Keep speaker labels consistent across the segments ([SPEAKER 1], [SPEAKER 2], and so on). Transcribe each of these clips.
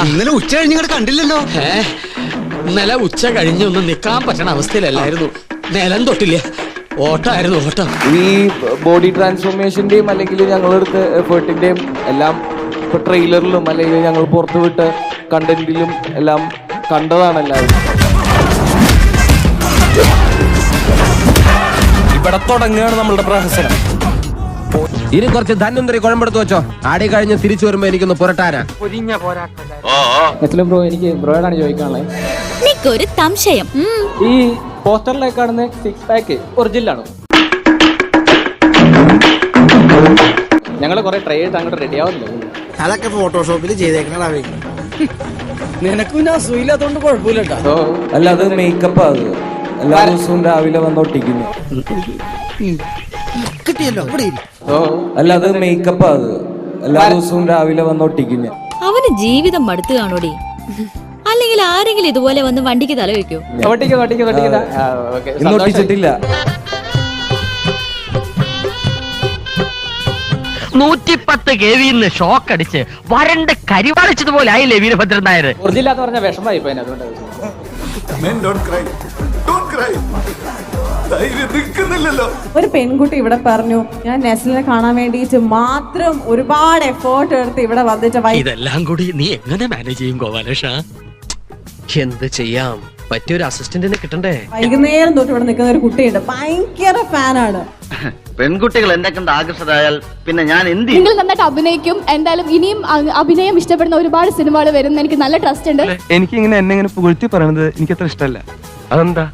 [SPEAKER 1] ഇന്നലെ ഉച്ച കഴിഞ്ഞ് കണ്ടില്ലല്ലോ.
[SPEAKER 2] ഏ ഇന്നലെ ഉച്ച കഴിഞ്ഞൊന്നും നിക്കാൻ പറ്റണ അവസ്ഥയിലല്ലായിരുന്നു. നിലം തൊട്ടില്ല. ഓട്ടായിരുന്നു ഓട്ടം.
[SPEAKER 3] ഈ ബോഡി ട്രാൻസ്ഫോർമേഷന്റെയും അല്ലെങ്കിൽ ഞങ്ങളെടുത്ത എഫേർട്ടിന്റെയും എല്ലാം ഇപ്പൊ ട്രെയിലറിലും അല്ലെങ്കിൽ ഞങ്ങൾ പുറത്തുവിട്ട കണ്ടന്റിലും എല്ലാം കണ്ടതാണ് എല്ലാവരും.
[SPEAKER 4] ഇവിടെ തുടങ്ങുകയാണ് നമ്മളുടെ പ്രഹസനം.
[SPEAKER 5] ഇനി കുറച്ച് ധന്വന്തരി കുഴമ്പെടുത്ത് വെച്ചോ. ആടി കഴിഞ്ഞ് തിരിച്ചു വരുമ്പോ എനിക്കൊന്ന് പുരട്ടാനാ.
[SPEAKER 3] ബ്രോ എനിക്ക് ബ്രോയോടാണ് ചോദിക്കാനുള്ളത്
[SPEAKER 6] എനിക്കൊരു സംശയം.
[SPEAKER 3] ഈ പോസ്റ്ററിലേക്ക് കാണുന്ന സിക്സ് പാക്ക് ഒറിജിനൽ ആണോ? ഞങ്ങൾ കുറെ ട്രൈ ചെയ്ത് അങ്ങോട്ട് റെഡി ആവുന്നില്ല.
[SPEAKER 1] അതൊക്കെ ഫോട്ടോഷോപ്പിൽ ചെയ്തേക്കണ
[SPEAKER 2] നിനക്ക് പിന്നെ അസുഖമില്ലാത്തോണ്ട് കുഴപ്പമില്ല
[SPEAKER 4] അല്ല അത് മേക്കപ്പ് ആകുക എല്ലാ ദിവസവും രാവിലെ വന്ന് ഒട്ടിക്കുന്നു.
[SPEAKER 1] കിട്ടിയല്ലോ ഇവിടെ ഇരി.
[SPEAKER 3] ഓ
[SPEAKER 4] അല്ല അത് മേക്കപ്പ് അത്. എല്ലാ ദിവസവും രാവിലെ വന്ന്
[SPEAKER 6] അവന് ജീവിതം മടുത്തു കാണോടി. അല്ലെങ്കിൽ ആരെങ്കിലും ഇതുപോലെ വന്ന് വണ്ടിക്ക് തല വെക്കോ.
[SPEAKER 3] ആ.
[SPEAKER 4] ഇന്ന്
[SPEAKER 3] സന്തോഷായി.
[SPEAKER 4] ഒട്ടിച്ചിട്ടില്ല
[SPEAKER 7] നൂറ്റിപ്പത്ത് കെ വിന്ന് ഷോക്ക് അടിച്ച് വരണ്ട കരിവാളിച്ചതുപോലെ ആയില്ലേ വീരഭദ്രൻ നായർ
[SPEAKER 3] ഒറിജിനൽ എന്ന് പറഞ്ഞ വിഷമായി
[SPEAKER 8] ഒരു പെൺകുട്ടി ഇവിടെ പറഞ്ഞു ഞാൻ നെസ്ലിനെ കാണാൻ വേണ്ടിയിട്ട് മാത്രം ഒരുപാട് എഫേർട്ട് എടുത്ത് ഇവിടെ വന്നിട്ട് വൈ
[SPEAKER 2] ഇതെല്ലാം കൂടി നീ എങ്ങനെ മാനേജ് ചെയ്യും ഗോപാലേഷ
[SPEAKER 5] എന്ത് ചെയ്യാം? പറ്റിയൊരു അസിസ്റ്റന്റിനെ കിട്ടണ്ടേ?
[SPEAKER 8] വൈകുന്നേരം തൊട്ട് ഇവിടെ നിൽക്കുന്ന ഒരു കുട്ടിയുണ്ട്. ഭയങ്കര ഫാനാണ്.
[SPEAKER 9] പെൺകുട്ടികൾ എന്നെ കണ്ട് ആകർഷകരായാൽ പിന്നെ ഞാൻ എന്ത് ചെയ്യും?
[SPEAKER 10] നിങ്ങൾ നന്നായിട്ട് അഭിനയിക്കും. എന്തായാലും ഇനിയും അ- അഭിനയം ഇഷ്ടപ്പെടുന്ന ഒരുപാട് സിനിമകൾ വരുന്ന എനിക്ക് നല്ല ട്രസ്റ്റ് ഉണ്ട്.
[SPEAKER 4] എനിക്ക് ഇങ്ങനെ എന്നെ ഇങ്ങനെ പുകഴ്ത്തി പറയുന്നത് എനിക്ക് അത്ര ഇഷ്ടമല്ല. അതെന്താ?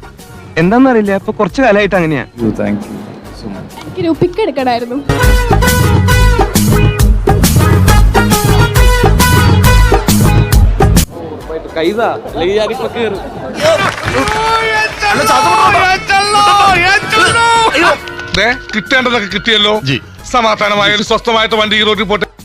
[SPEAKER 4] എന്താന്നറിയില്ല. ഇപ്പൊ കുറച്ച് കാലമായിട്ട് അങ്ങനെയാ. താങ്ക് യു സോ മച്ച്
[SPEAKER 10] എനിക്കൊരു പിക്ക് എടുക്കണമായിരുന്നു.
[SPEAKER 3] കൈതാ അല്ലെങ്കിൽ ഞാനിപ്പോ കേറും.
[SPEAKER 11] കിട്ടേണ്ടതൊക്കെ കിട്ടിയല്ലോ. സമാധാനമായ ഒരു സ്വസ്ഥമായിട്ട് വണ്ടി ഈ റോഡിൽ പോട്ടെ.